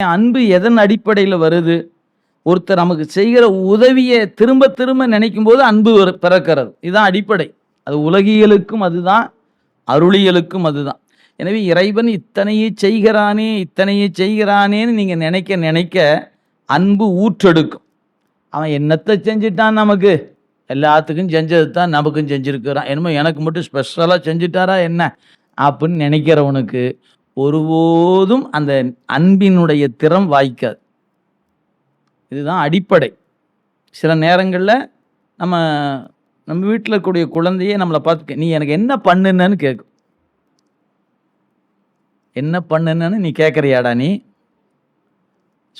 அன்பு எதன் அடிப்படையில் வருது? ஒருத்தர் நமக்கு செய்கிற உதவியை திரும்ப திரும்ப நினைக்கும் போது அன்பு பிறக்கிறது. இதுதான் அடிப்படை. அது உலகியலுக்கும் அதுதான் அருளியலுக்கும் அதுதான். எனவே இறைவன் இத்தனையே செய்கிறானே இத்தனையே செய்கிறானேன்னு நீங்கள் நினைக்க நினைக்க அன்பு ஊற்றெடுக்கும். அவன் என்னத்தை செஞ்சிட்டான் நமக்கு? எல்லாத்துக்கும் செஞ்சது தான் நமக்கும் செஞ்சுருக்கிறான். என்னமோ எனக்கு மட்டும் ஸ்பெஷலாக செஞ்சுட்டாரா என்ன? அப்படின்னு நினைக்கிறவனுக்கு ஒருபோதும் அந்த அன்பினுடைய திறம் வாய்க்காது. இதுதான் அடிப்படை. சில நேரங்களில் நம்ம நம்ம வீட்டில் இருக்கக்கூடிய குழந்தையே நம்மளை பார்த்து நீ எனக்கு என்ன பண்ணுன்னு கேட்கும் என்ன பண்ணுன்னு நீ கேட்குறியாடா நீ?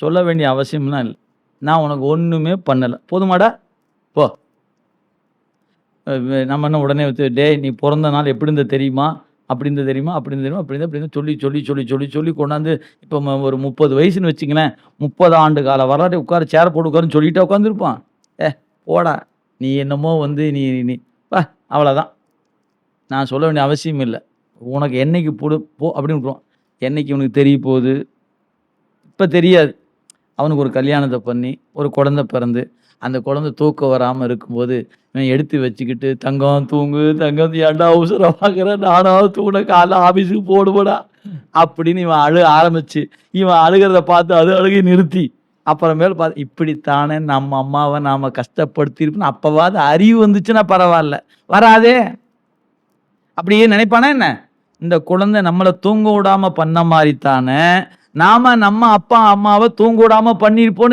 சொல்ல வேண்டிய அவசியம்லாம் இல்லை. நான் உனக்கு ஒன்றுமே பண்ணலை. போதுமாடா போ. நம்ம என்ன உடனே டே டேய் நீ பிறந்த நாள் எப்படி இருந்தது தெரியுமா? அப்படி தெரியுமா? அப்படின்னு தெரியுமா? அப்படின்னு இருந்தது சொல்லி சொல்லி சொல்லி சொல்லி சொல்லி கொண்டாந்து இப்போ ஒரு முப்பது வயசுன்னு வச்சுங்களேன் முப்பது ஆண்டு கால வரலாற்றை உட்கார சேர் போட்டு உட்காருன்னு சொல்லிட்டு உட்காந்துருப்பான் ஏ போடா. நீ என்னமோ வந்து நீ நீ வா அவ்வளோதான் நான் சொல்ல வேண்டிய அவசியம் இல்லை. உனக்கு என்னைக்கு போடு போ அப்படின்னு விட்ருவான் என்னைக்கு உனக்கு தெரிய போகுது? இப்போ தெரியாது. அவனுக்கு ஒரு கல்யாணத்தை பண்ணி ஒரு குழந்தை பிறந்து அந்த குழந்தை தூக்கம் வராமல் இருக்கும்போது இவன் எடுத்து வச்சுக்கிட்டு தங்கம் தூங்கு தங்கம் ஏண்டா அவசரம் பார்க்குற நானும் தூண காலைல ஆஃபீஸுக்கு போடுபடா அப்படின்னு இவன் அழு ஆரம்பிச்சு இவன் அழுகிறத பார்த்து அது அழுகி நிறுத்தி. அப்புறமேல் பார்த்து இப்படித்தானே நம்ம அம்மாவை நாம் கஷ்டப்படுத்திருப்போம் அப்போவாது அறிவு வந்துச்சுன்னா பரவாயில்ல. வராதே. அப்படியே நினைப்பானா என்ன? இந்த குழந்தை நம்மளை தூங்க விடாமல் பண்ண மாதிரி தானே நாம நம்ம அப்பா அம்மாவை தூங்க விடாம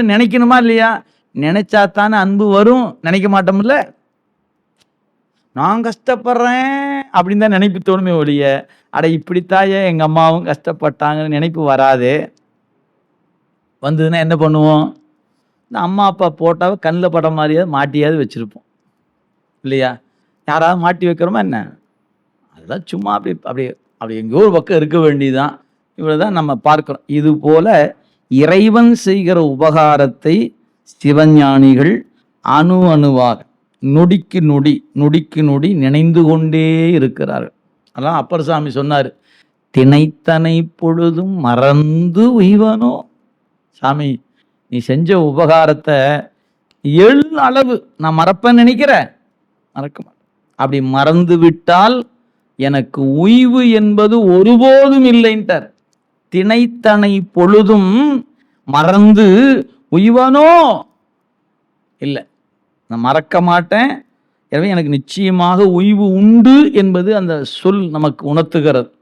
நினைக்கணுமா இல்லையா? நினைச்சா தானே அன்பு வரும். நினைக்க மாட்டோம்ல? நான் கஷ்டப்படுறேன் அப்படின்னு தான் நினைப்பு தோணுமே ஒழிய அட இப்படித்தாயே எங்க அம்மாவும் கஷ்டப்பட்டாங்கன்னு நினைப்பு வராது. வந்ததுன்னா என்ன பண்ணுவோம்? இந்த அம்மா அப்பா போட்டாவை கண்ணில் பட மாதிரியாவது மாட்டியாவது வச்சுருப்போம். இல்லையா? யாராவது மாட்டி வைக்கிறோமா என்ன? அதெல்லாம் சும்மா அப்படி அப்படி அப்படி எங்கேயோ ஒரு பக்கம் இருக்க வேண்டியதுதான். இவ்வளோ தான் நம்ம பார்க்குறோம். இது போல இறைவன் செய்கிற உபகாரத்தை சிவஞானிகள் அணு அணுவாக நொடிக்கு நொடி நொடிக்கு நொடி நினைந்து கொண்டே இருக்கிறார்கள். அதான் அப்பர் சாமி சொன்னார் தினைத்தனை பொழுதும் மறந்து உய்வனோ? சாமி நீ செஞ்ச உபகாரத்தை எழு அளவு நான் மறப்பேன்னு நினைக்கிறேன் மறக்க மாட்டேன். அப்படி மறந்து விட்டால் எனக்கு உய்வு என்பது ஒருபோதும் இல்லைன்ட்டார். திணைத்தனை பொழுதும் மறந்து உய்வனோ? இல்லை. நான் மறக்க மாட்டேன். எனவே எனக்கு நிச்சயமாக உய்வு உண்டு என்பது அந்த சொல் நமக்கு உணர்த்துகிறது.